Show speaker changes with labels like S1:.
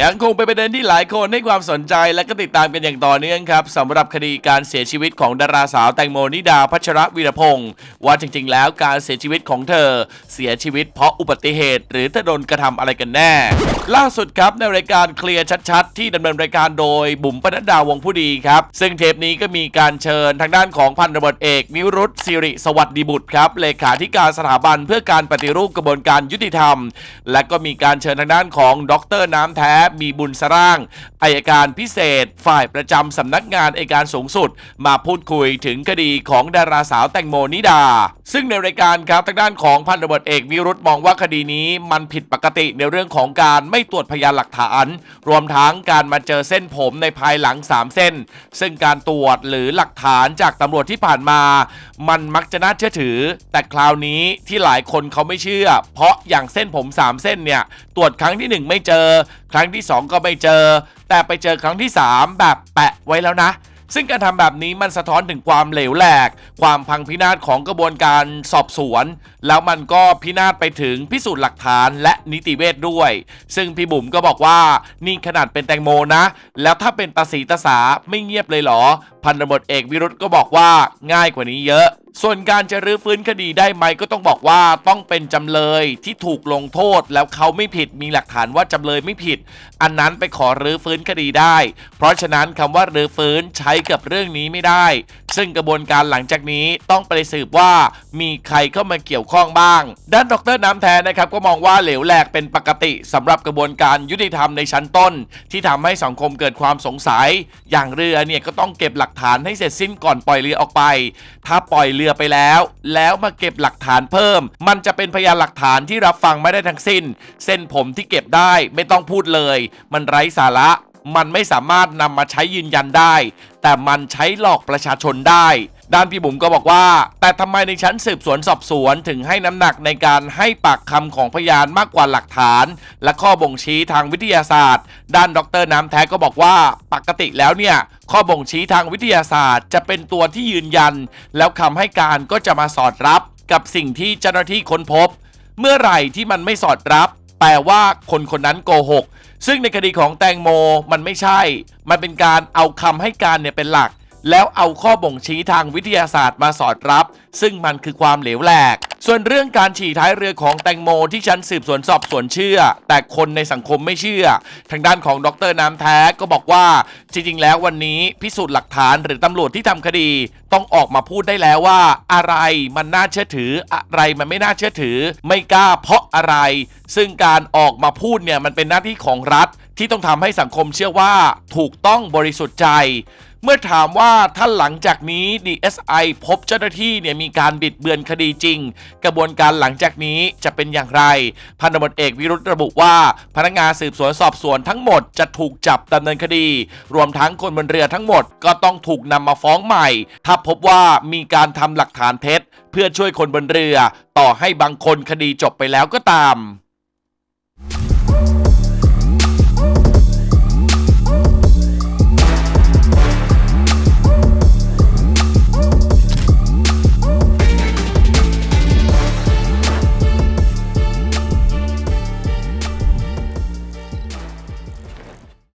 S1: ยังคงเป็นประเด็นที่หลายคนให้ความสนใจและก็ติดตามกันอย่างต่อเนื่องครับสำหรับคดีการเสียชีวิตของดาราสาวแตงโมนิดาพัชรวีรพงศ์ว่าจริง ๆ แล้วการเสียชีวิตของเธอ เสียชีวิตเพราะอุบัติเหตุ หรือเธอโดนกระทำอะไรกันแน่ ล่าสุดครับในรายการเคลียร์ชัด ๆ ที่ดำเนินรายการโดยบุ๋มปนัดดาวงผู้ดีครับ ซึ่งเทปนี้ก็มีการเชิญทางด้านของพันตำรวจเอกวิรุธสิริสวัสดิบุตรครับเลขาธิการสถาบันเพื่อการปฏิรูปกระบวนการยุติธรรม และก็มีการเชิญทางด้านของดรน้ำแท้มีบุญสร่างอายการพิเศษ ฝ่ายประจำสำนักงานอายการสูงสุด มาพูดคุยถึงคดีของดาราสาวแตงโมนิดา ซึ่งในรายการครับทางด้านของพันตำรวจเอกวิรุธมองว่าคดีนี้มันผิดปกติในเรื่องของการไม่ตรวจพยานหลักฐาน รวมทั้งการมาเจอเส้นผมในภายหลัง 3 เส้น ซึ่งการตรวจหรือหลักฐานจากตำรวจที่ผ่านมา มันมักจะน่าเชื่อถือ แต่คราวนี้ที่หลายคนเขาไม่เชื่อ เพราะอย่างเส้นผม 3 เส้นเนี่ยตรวจครั้งที่ 1 ไม่เจอ ครั้งที่ 2 ก็ไม่เจอ แต่ไปเจอครั้งที่ 3 แบบแปะไว้แล้วนะ ซึ่งการทำแบบนี้มันสะท้อนถึงความเหลวแหลก ความพังพินาศของกระบวนการสอบสวน แล้วมันก็พินาศไปถึงพิสูจน์หลักฐานและนิติเวทด้วย ซึ่งพี่บุ๋มก็บอกว่านี่ขนาดเป็นแตงโมนะ แล้วถ้าเป็นตาสีตาสาไม่เงียบเลยเหรอ พันตำรวจเอกวิรุธก็บอกว่าง่ายกว่านี้เยอะ ส่วนการจะรื้อฟื้นคดีได้ไหมก็ต้องบอกว่าต้องเป็นจำเลยที่ถูกลงโทษแล้วเขาไม่ผิดมีหลักฐานว่าจำเลยไม่ผิด อันนั้นไปขอรื้อฟื้นคดีได้ เพราะฉะนั้นคำว่ารื้อฟื้นใช้กับเรื่องนี้ไม่ได้ ซึ่งกระบวนการหลังจากนี้ต้องไปสืบว่ามีใครเข้ามาเกี่ยวข้องบ้าง ด้านดรน้ำแทนนะครับก็มองว่าเหลวแหลกเป็นปกติสำหรับกระบวนการยุติธรรมในชั้นต้น ที่ทำให้สังคมเกิดความสงสัย อย่างเรือเนี่ยก็ต้องเก็บหลักฐานให้เสร็จสิ้นก่อนปล่อยเรือออกไป ถ้าปล่อยเรือไปแล้ว แล้วมาเก็บหลักฐานเพิ่ม มันจะเป็นพยานหลักฐานที่รับฟังไม่ได้ทั้งสิ้น เส้นผมที่เก็บได้ไม่ต้องพูดเลย มันไร้สาระมันไม่สามารถนำมาใช้ยืนยันได้ แต่มันใช้หลอกประชาชนได้ ด้านพี่บุ๋มก็บอกว่า แต่ทำไมในชั้นสืบสวนสอบสวนถึงให้น้ำหนักในการให้ปากคำของพยานมากกว่าหลักฐาน และข้อบ่งชี้ทางวิทยาศาสตร์ ด้านดรน้ำแท้ก็บอกว่า ปกติแล้วเนี่ย ข้อบ่งชี้ทางวิทยาศาสตร์ จะเป็นตัวที่ยืนยัน แล้วคำให้การก็จะมาสอดรับกับสิ่งที่เจ้าหน้าที่ค้นพบ เมื่อไหร่ที่มันไม่สอดรับ แปลว่าคนคนนั้นโกหก ซึ่งในคดีของแตงโมมันไม่ใช่ มันเป็นการเอาคำให้การเนี่ยเป็นหลัก แล้วเอาข้อบ่งชี้ทางวิทยาศาสตร์มาสอดรับ ซึ่งมันคือความเหลวแหลก ส่วนเรื่องการฉี่ท้ายเรือของแตงโมที่ชั้นสืบสวนสอบสวนเชื่อ แต่คนในสังคมไม่เชื่อ ทางด้านของดรน้ำแท้ก็บอกว่า จริง ๆ แล้ววันนี้พิสูจน์หลักฐานหรือตำรวจที่ทำคดี ต้องออกมาพูดได้แล้วว่า อะไรมันน่าเชื่อถืออะไรมันไม่น่าเชื่อถือ ไม่กล้าเพราะอะไร ซึ่งการออกมาพูดเนี่ยมันเป็นหน้าที่ของรัฐที่ต้องทำให้สังคมเชื่อว่าถูกต้องบริสุทธิ์ใจ เมื่อถามว่าถ้านหลังจากนี้ DSI พบเจ้าหน้าที่เนี่ยมีการบิดเบือนคดีจริง กระบวนการหลังจากนี้จะเป็นอย่างไร พันตำรวจเอกวิรุธระบุว่า พนักงานสืบสวนสอบสวนทั้งหมดจะถูกจับดำเนินคดี รวมทั้งคนบนเรือทั้งหมดก็ต้องถูกนำมาฟ้องใหม่ ถ้าพบว่ามีการทำหลักฐานเท็จ เพื่อช่วยคนบนเรือ ต่อให้บางคนคดีจบไปแล้วก็ตาม